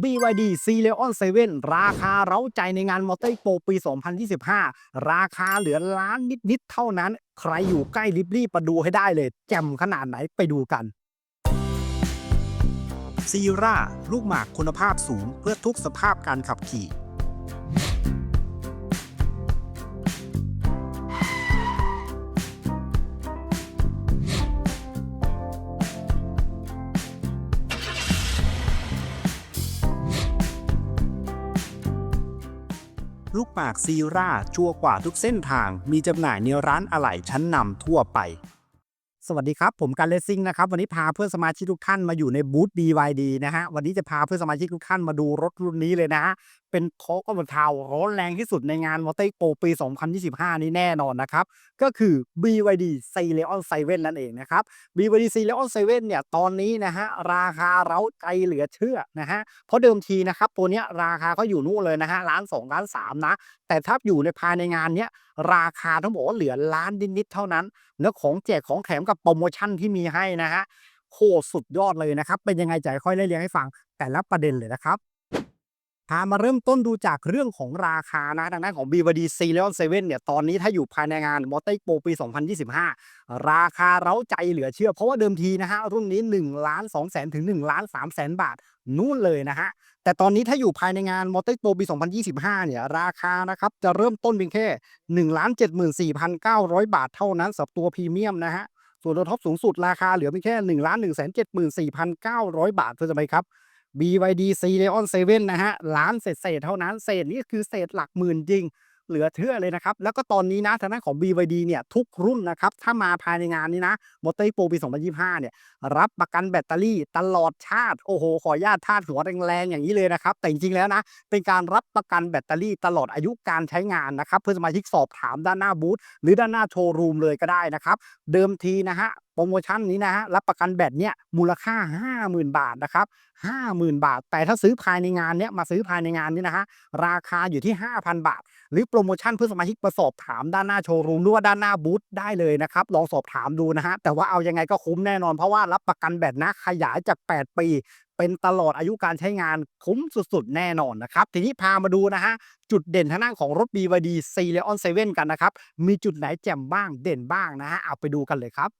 BYD C Leon 7 ราคาเร้าใจในงานมอเตอร์โปรปี 2025 ราคาเหลือล้านนิด ๆ เท่านั้น ใครอยู่ใกล้รีบรีบมาดูให้ได้เลย แจ่มขนาดไหนไปดูกันซีราลูกหมากคุณภาพสูงเพื่อทุกสภาพการขับขี่ ลูกหมากซีราชัวกว่าทุกเส้นทาง มีจำหน่ายในร้านอะไหล่ชั้นนำทั่วไป สวัสดีครับ ผมการเลสซิ่งนะครับ วันนี้พาเพื่อนสมาชิกทุกท่านมาอยู่ในบูธ BYD นะฮะ วันนี้จะพาเพื่อนสมาชิกทุกท่านมาดูรถรุ่นนี้เลยนะฮะ เป็นโคกอัลทาวร้อนแรงที่สุดในงานมอเตอร์โปปี 2025 นี้แน่นอนนะครับ ก็คือ BYD c e l e o n 7นั่นเองนะครับ BYD c e l e o n 7เนี่ยตอนนี้นะฮะ ราคาเราใจเหลือเชื่อนะฮะ เพราะเดิมทีนะครับ ตัวเนี้ยราคาก็อยู่นู่นเลยนะฮะล้าน2ล้าน3นะ แต่ถ้าอยู่ในภายในงานเนี้ยราคาต้องบอกว่าเหลือล้านนิดๆเท่านั้น แล้วของแจกของแถมกับโปรโมชั่นที่มีให้นะฮะโคสุดยอดเลยนะครับ เป็นยังไงจะค่อยไล่เรียงให้ฟังแต่ละประเด็นเลยนะครับพามาเริ่มต้นดูจากเรื่องของราคานะดังนั้นของ BYD c e l e o n 7เนี่ยตอนนี้ถ้าอยู่ภายในงานมอเตอร์โปรปี 2025 ราคาเร้าใจเหลือเชื่อ เพราะว่าเดิมทีนะฮะรุ่นนี้1ล้าน2แสนถึง1ล้าน3แสนบาทนู่นเลยนะฮะแต่ตอนนี้ถ้าอยู่ภายในงานมอเตอร์โปรปี 2025 เนี่ยราคานะครับจะเริ่มต้นเพียงแค่1ล้าน74,900 บาทเท่านั้นสำหรับตัวพรีเมียมนะฮะ ส่วนตัวท็อปสูงสุดราคาเหลือเพียงแค่1ล้าน174,900 บาทเพื่อจะไหมครับ BYD c l e o n 7 นะฮะล้านเศษๆเท่านั้นเศษนี่คือเศษหลักหมื่นจริง เหลือเชื่อเลยนะครับ แล้วก็ตอนนี้นะทางด้านของ BYD เนี่ยทุกรุ่นนะครับ ถ้ามาภายในงานนี้นะมอเตอร์โปรปี 2025 เนี่ย รับประกันแบตเตอรี่ตลอดชาติ โอ้โห ขออนุญาตทาดหัวแรงๆ อย่างนี้เลยนะครับ แต่จริงๆแล้วนะ เป็นการรับประกันแบตเตอรี่ตลอดอายุการใช้งานนะครับ เพื่อสมาชิกสอบถามด้านหน้าบูธหรือด้านหน้าโชว์รูมเลยก็ได้นะครับ เดิมทีนะฮะโปรโมชั่นนี้นะฮะรับประกันแบตเนี่ยมูลค่า 50,000 บาทนะครับ50,000 บาท แต่ถ้าซื้อภายในงานเนี้ยมาซื้อภายในงานนี้นะฮะราคาอยู่ที่ 5,000 บาท หรือโปรโมชั่นเพื่อนสมาชิกมาสอบถามด้านหน้าโชว์รูมหรือว่าด้านหน้าบูธได้เลยนะครับลองสอบถามดูนะฮะแต่ว่าเอายังไงก็คุ้มแน่นอนเพราะว่ารับประกันแบตนะขยายจาก 8 ปีเป็นตลอดอายุการใช้งานคุ้มสุดๆ แน่นอนนะครับ ทีนี้พามาดูนะฮะ จุดเด่นทางด้านของรถ BYD c e l e o n 7 กันนะครับ มีจุดไหนแจ่มบ้างเด่นบ้างนะฮะ เอาไปดูกันเลยครับ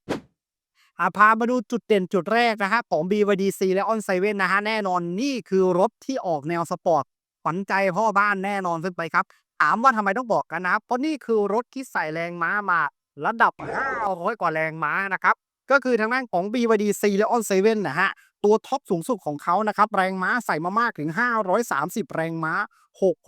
อาพามาดูจุดเด่นจุดแรกนะฮะของ BYD c e l e o n 7นะฮะแน่นอนนี่คือรถที่ออกแนวสปอร์ตขวัญใจพ่อบ้านแน่นอนขึ้นไปครับ ถามว่าทำไมต้องบอกกันนะ เพราะนี่คือรถที่ใส่แรงม้ามาระดับ500กว่าแรงม้านะครับ ก็คือทางด้านของ BYD c e l e o n 7นะฮะตัวท็อปสูงสุดของเขานะครับ แรงม้าใส่มามากถึง 530 แรงม้า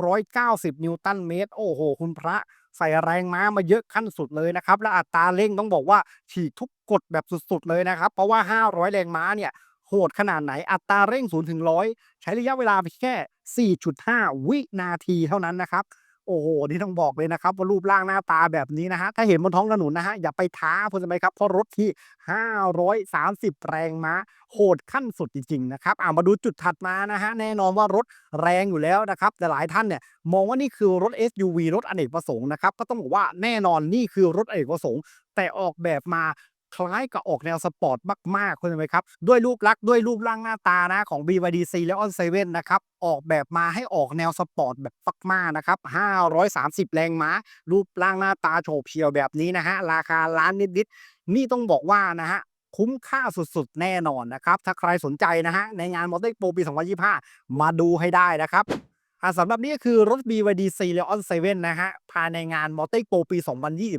690 นิวตันเมตร โอ้โห คุณพระ ใส่แรงม้ามาเยอะขั้นสุดเลยนะครับ และอัตราเร่งต้องบอกว่าฉีกทุกกฎแบบสุดๆเลยนะครับ เพราะว่า 500 แรงม้าเนี่ยโหดขนาดไหนอัตราเร่ง0ถึง100 ใช้ระยะเวลาเพียงแค่ 4.5 วินาทีเท่านั้นนะครับ โอ้โหนี่ต้องบอกเลยนะครับว่ารูปร่างหน้าตาแบบนี้นะฮะถ้าเห็นบนท้องถนนนะฮะอย่าไปท้าคุณสมัยครับเพราะรถที่ 530 แรงม้า โหดขั้นสุดจริงๆนะครับอ่ามาดูจุดถัดมานะฮะแน่นอนว่ารถแรงอยู่แล้วนะครับแต่หลายท่านเนี่ยมองว่านี่คือรถ SUV รถอเนกประสงค์นะครับก็ต้องบอกว่าแน่นอนนี่คือรถอเนกประสงค์ แต่ออกแบบมา คล้ายกับออกแนวสปอร์ตมากๆคุณเห็นไหมครับ ด้วยรูปลักษณ์ด้วยรูปร่างหน้าตานะของ BYD c e l e o n 7นะครับ ออกแบบมาให้ออกแนวสปอร์ตแบบมากๆนะครับ 530 แรงม้า รูปร่างหน้าตาโฉบเฉี่ยวแบบนี้นะฮะ ราคาล้านนิดๆ นี่ต้องบอกว่านะฮะคุ้มค่าสุดๆ แน่นอนนะครับ ถ้าใครสนใจนะฮะ ในงานมอเตอร์โปรปี 2025 มาดูให้ได้นะครับสำหรับนี่ก็คือรถ BYD c l e o n 7นะฮะ ภายในงานมอเตอร์โปรปี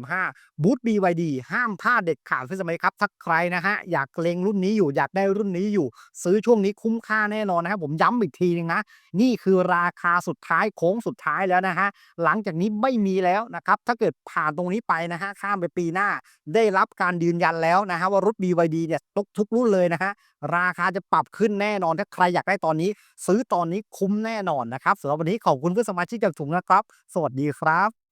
2025 บูธ BYD ห้ามพลาดเด็ดขาดเพื่อนสมัยครับถ้าใครนะฮะ อยากเล็งรุ่นนี้อยู่อยากได้รุ่นนี้อยู่ ซื้อช่วงนี้คุ้มค่าแน่นอนนะครับผมย้ำอีกทีนึงนะ นี่คือราคาสุดท้ายโค้งสุดท้ายแล้วนะฮะ หลังจากนี้ไม่มีแล้วนะครับ ถ้าเกิดผ่านตรงนี้ไปนะฮะ ข้ามไปปีหน้า ได้รับการยืนยันแล้วนะฮะว่ารถ BYD เนี่ยทุกทุกรุ่นเลยนะฮะราคาจะปรับขึ้นแน่นอนถ้าใครอยากได้ตอนนี้ ซื้อตอนนี้คุ้มแน่นอนนะครับสำหรับวันนี้ขอบคุณเพื่อนสมาชิกจากถุงนะครับ สวัสดีครับ